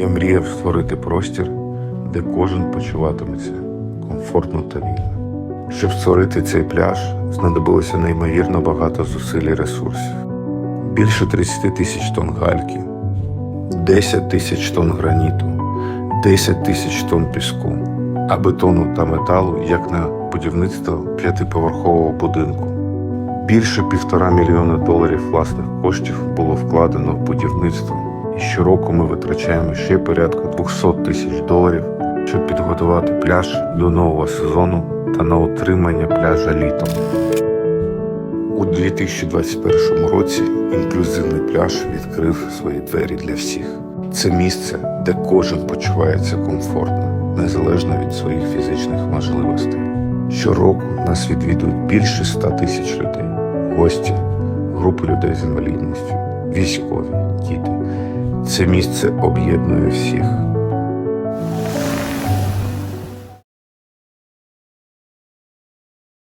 Я мріяв створити простір, де кожен почуватиметься комфортно та вільно. Щоб створити цей пляж, знадобилося неймовірно багато зусиль і ресурсів. Більше 30 тисяч тонн гальки, 10 тисяч тонн граніту, 10 тисяч тонн піску, а бетону та металу як на будівництво п'ятиповерхового будинку. Більше півтора мільйона доларів власних коштів було вкладено в будівництво, і щороку ми витрачаємо ще порядка 200 тисяч доларів, щоб підготувати пляж до нового сезону та на утримання пляжа літом. У 2021 році інклюзивний пляж відкрив свої двері для всіх. Це місце, де кожен почувається комфортно, незалежно від своїх фізичних можливостей. Щороку нас відвідують більше 100 тисяч людей, гості, групи людей з інвалідністю, військові, діти. Це місце об'єднує всіх.